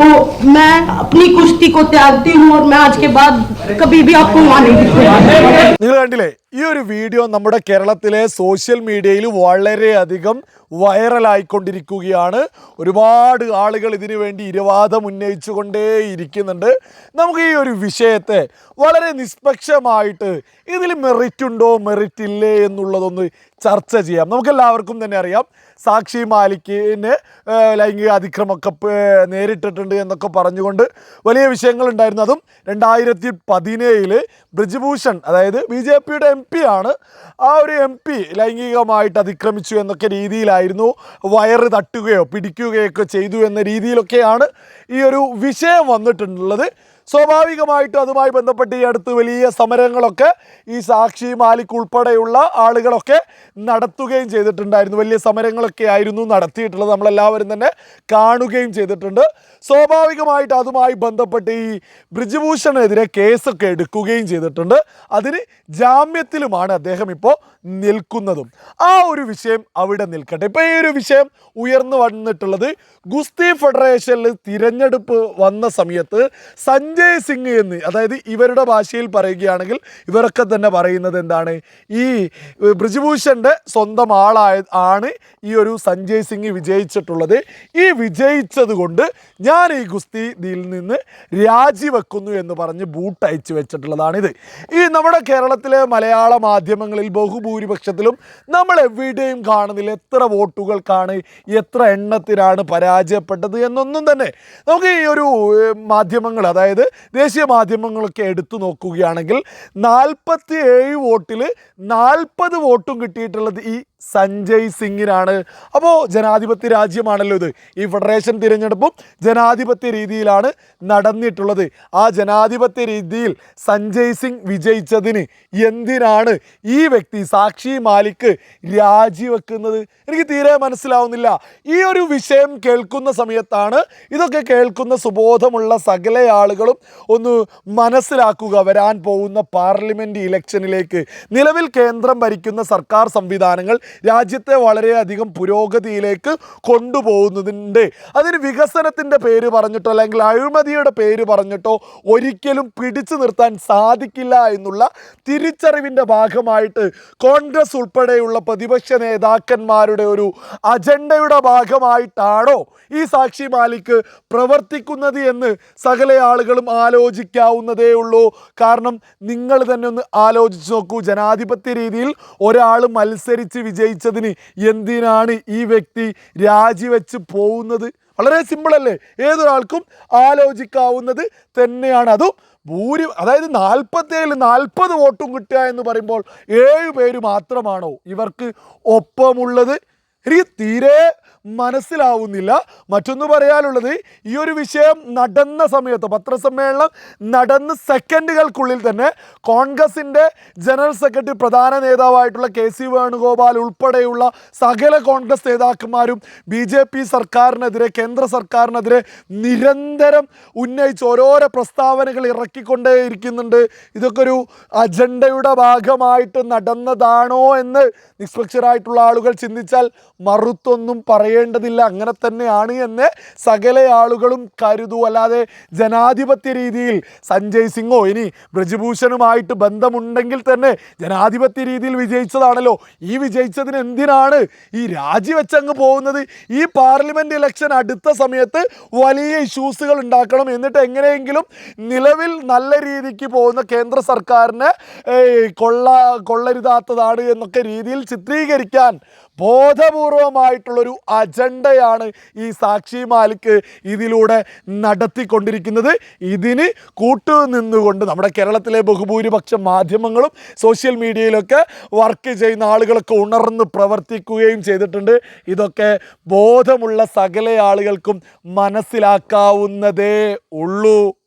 तो मैं अपनी कुश्ती को त्यागती हूँ और मैं आज के बाद നിങ്ങൾ കണ്ടില്ലേ? ഈ ഒരു വീഡിയോ നമ്മുടെ കേരളത്തിലെ സോഷ്യൽ മീഡിയയിൽ വളരെയധികം വൈറലായിക്കൊണ്ടിരിക്കുകയാണ്. ഒരുപാട് ആളുകൾ ഇതിനു വേണ്ടി ഇരുവാദം ഉന്നയിച്ചുകൊണ്ടേ ഇരിക്കുന്നുണ്ട്. നമുക്ക് ഈ ഒരു വിഷയത്തെ വളരെ നിഷ്പക്ഷമായിട്ട് ഇതിൽ മെറിറ്റ് ഉണ്ടോ മെറിറ്റ് ഇല്ലേ എന്നുള്ളതൊന്ന് ചർച്ച ചെയ്യാം. നമുക്കെല്ലാവർക്കും തന്നെ അറിയാം. സാക്ഷി മാലിക്കിന് ലൈംഗിക അതിക്രമമൊക്കെ നേരിട്ടിട്ടുണ്ട് എന്നൊക്കെ പറഞ്ഞുകൊണ്ട് വലിയ വിഷയങ്ങൾ ഉണ്ടായിരുന്നു അതും രണ്ടായിരത്തി പതിനേഴിൽ ബ്രിജ്ഭൂഷൺ അതായത് ബി ജെ പിയുടെ എം പി ആണ് ആ ഒരു എം പി ലൈംഗികമായിട്ട് അതിക്രമിച്ചു എന്നൊക്കെ രീതിയിലായിരുന്നു വയറ് തട്ടുകയോ പിടിക്കുകയൊക്കെ ചെയ്തു എന്ന രീതിയിലൊക്കെയാണ് ഈ ഒരു വിഷയം വന്നിട്ടുള്ളത്. സ്വാഭാവികമായിട്ടും അതുമായി ബന്ധപ്പെട്ട് ഈ അടുത്ത് വലിയ സമരങ്ങളൊക്കെ ഈ സാക്ഷി മാലിക് ഉൾപ്പെടെയുള്ള ആളുകളൊക്കെ നടത്തുകയും ചെയ്തിട്ടുണ്ടായിരുന്നു. വലിയ സമരങ്ങളൊക്കെ ആയിരുന്നു നടത്തിയിട്ടുള്ളത്. നമ്മളെല്ലാവരും തന്നെ കാണുകയും ചെയ്തിട്ടുണ്ട്. സ്വാഭാവികമായിട്ട് അതുമായി ബന്ധപ്പെട്ട് ഈ ബ്രിജ്ഭൂഷണെതിരെ കേസൊക്കെ എടുക്കുകയും ചെയ്തിട്ടുണ്ട്. അതിന് ജാമ്യത്തിലുമാണ് അദ്ദേഹം ഇപ്പോൾ നിൽക്കുന്നതും. ആ ഒരു വിഷയം അവിടെ നിൽക്കട്ടെ. ഇപ്പോൾ ഈ ഒരു വിഷയം ഉയർന്നു വന്നിട്ടുള്ളത് ഗുസ്തി ഫെഡറേഷനിൽ തിരഞ്ഞെടുപ്പ് വന്ന സമയത്ത് സഞ്ജയ് സിംഗ് എന്ന് അതായത് ഇവരുടെ ഭാഷയിൽ പറയുകയാണെങ്കിൽ ഇവരൊക്കെ തന്നെ പറയുന്നത് എന്താണ്? ഈ ബ്രിജ്ഭൂഷന്റെ സ്വന്തം ആളായ ആണ് ഈ ഒരു സഞ്ജയ് സിംഗ് വിജയിച്ചിട്ടുള്ളത്. ഈ വിജയിച്ചത് കൊണ്ട് ഞാൻ ഈ ഗുസ്തി ഇതിൽ നിന്ന് രാജിവെക്കുന്നു എന്ന് പറഞ്ഞ് ബൂട്ട് അയച്ചു വെച്ചിട്ടുള്ളതാണിത് ഈ നമ്മുടെ കേരളത്തിലെ മലയാള മാധ്യമങ്ങളിൽ ബഹുഭൂരിപക്ഷത്തിലും നമ്മൾ എവിടെയും കാണുന്നില്ല എത്ര വോട്ടുകൾക്കാണ് എത്ര എണ്ണത്തിനാണ് പരാജയപ്പെട്ടത് എന്നൊന്നും തന്നെ. നമുക്ക് ഈ ഒരു മാധ്യമങ്ങൾ അതായത് ദേശീയ മാധ്യമങ്ങളൊക്കെ എടുത്തു നോക്കുകയാണെങ്കിൽ നാൽപ്പത്തി ഏഴ് വോട്ടിൽ നാൽപ്പത് വോട്ടും കിട്ടിയിട്ടുള്ളത് ഈ സഞ്ജയ് സിംഗിനാണ്. അപ്പോൾ ജനാധിപത്യ രാജ്യമാണല്ലോ ഇത്. ഈ ഫെഡറേഷൻ തിരഞ്ഞെടുപ്പും ജനാധിപത്യ രീതിയിലാണ് നടന്നിട്ടുള്ളത്. ആ ജനാധിപത്യ രീതിയിൽ സഞ്ജയ് സിംഗ് വിജയിച്ചതിന് എന്തിനാണ് ഈ വ്യക്തി സാക്ഷി മാലിക് രാജിവെക്കുന്നത്? എനിക്ക് തീരെ മനസ്സിലാവുന്നില്ല. ഈ ഒരു വിഷയം കേൾക്കുന്ന സമയത്താണ് ഇതൊക്കെ കേൾക്കുന്ന സുബോധമുള്ള സകല ആളുകളും ഒന്ന് മനസ്സിലാക്കുക വരാൻ പോകുന്ന പാർലമെന്റ് ഇലക്ഷനിലേക്ക് നിലവിൽ കേന്ദ്രം ഭരിക്കുന്ന സർക്കാർ സംവിധാനങ്ങൾ രാജ്യത്തെ വളരെയധികം പുരോഗതിയിലേക്ക് കൊണ്ടുപോകുന്നതിന്റെ അതിന് വികസനത്തിന്റെ പേര് പറഞ്ഞിട്ടോ അല്ലെങ്കിൽ അഴിമതിയുടെ പേര് പറഞ്ഞിട്ടോ ഒരിക്കലും പിടിച്ചു നിർത്താൻ സാധിക്കില്ല എന്നുള്ള തിരിച്ചറിവിന്റെ ഭാഗമായിട്ട് കോൺഗ്രസ് ഉൾപ്പെടെയുള്ള പ്രതിപക്ഷ നേതാക്കന്മാരുടെ ഒരു അജണ്ടയുടെ ഭാഗമായിട്ടാണോ ഈ സാക്ഷി മാലിക് പ്രവർത്തിക്കുന്നത് എന്ന് സകല ആളുകളും ആലോചിക്കാവുന്നതേ ഉള്ളൂ. കാരണം നിങ്ങൾ തന്നെ ഒന്ന് ആലോചിച്ച് നോക്കൂ ജനാധിപത്യ രീതിയിൽ ഒരാൾ മത്സരിച്ച് വിജയിച്ചതിന് എന്തിനാണ് ഈ വ്യക്തി രാജിവെച്ച് പോകുന്നത്? വളരെ സിമ്പിളല്ലേ? ഏതൊരാൾക്കും ആലോചിക്കാവുന്നത് തന്നെയാണ്. അതും ഭൂരി അതായത് നാൽപ്പത്തേഴിൽ നാൽപ്പത് വോട്ടും കിട്ടുക എന്ന് പറയുമ്പോൾ ഏഴ് പേര് മാത്രമാണോ ഇവർക്ക് ഒപ്പമുള്ളത്? എനിക്ക് തീരെ മനസ്സിലാവുന്നില്ല. മറ്റൊന്ന് പറയാനുള്ളത് ഈ ഒരു വിഷയം നടന്ന സമയത്ത് പത്രസമ്മേളനം നടന്ന സെക്കൻഡുകൾക്കുള്ളിൽ തന്നെ കോൺഗ്രസിന്റെ ജനറൽ സെക്രട്ടറി പ്രധാന നേതാവായിട്ടുള്ള കെ സി വേണുഗോപാൽ ഉൾപ്പെടെയുള്ള സകല കോൺഗ്രസ് നേതാക്കന്മാരും ബി ജെ പി സർക്കാരിനെതിരെ കേന്ദ്ര സർക്കാരിനെതിരെ നിരന്തരം ഉന്നയിച്ച് ഓരോരോ പ്രസ്താവനകൾ ഇറക്കിക്കൊണ്ടേയിരിക്കുന്നുണ്ട് ഇതൊക്കെ ഒരു അജണ്ടയുടെ ഭാഗമായിട്ട് നടന്നതാണോ എന്ന് നിഷ്പക്ഷരായിട്ടുള്ള ആളുകൾ ചിന്തിച്ചാൽ മറുത്തൊന്നും പറയേണ്ടതില്ല. അങ്ങനെ തന്നെയാണ് എന്ന് സകല ആളുകളും കരുതൂ. അല്ലാതെ ജനാധിപത്യ രീതിയിൽ സഞ്ജയ് സിംഗോ ഇനി ബ്രജഭൂഷണുമായിട്ട് ബന്ധമുണ്ടെങ്കിൽ തന്നെ ജനാധിപത്യ രീതിയിൽ വിജയിച്ചതാണല്ലോ. ഈ വിജയിച്ചതിന് എന്തിനാണ് ഈ രാജിവെച്ചങ്ങ് പോകുന്നത്? ഈ പാർലമെന്റ് ഇലക്ഷൻ അടുത്ത സമയത്ത് വലിയ ഇഷ്യൂസുകൾ ഉണ്ടാക്കണം. എന്നിട്ട് എങ്ങനെയെങ്കിലും നിലവിൽ നല്ല രീതിക്ക് പോകുന്ന കേന്ദ്ര സർക്കാരിനെ കൊള്ള കൊള്ളരുതാത്തതാണ് എന്നൊക്കെ രീതിയിൽ ചിത്രീകരിക്കാൻ ബോധപൂർവമായിട്ടുള്ളൊരു അജണ്ടയാണ് ഈ സാക്ഷി മാലിക് ഇതിലൂടെ നടത്തിക്കൊണ്ടിരിക്കുന്നത്. ഇതിന് കൂട്ടുനിന്നുകൊണ്ട് നമ്മുടെ കേരളത്തിലെ ബഹുഭൂരിപക്ഷം മാധ്യമങ്ങളും സോഷ്യൽ മീഡിയയിലൊക്കെ വർക്ക് ചെയ്യുന്ന ആളുകളൊക്കെ ഉണർന്ന് പ്രവർത്തിക്കുകയും ചെയ്തിട്ടുണ്ട്. ഇതൊക്കെ ബോധമുള്ള സകല ആളുകൾക്കും മനസ്സിലാക്കാവുന്നതേ ഉള്ളൂ.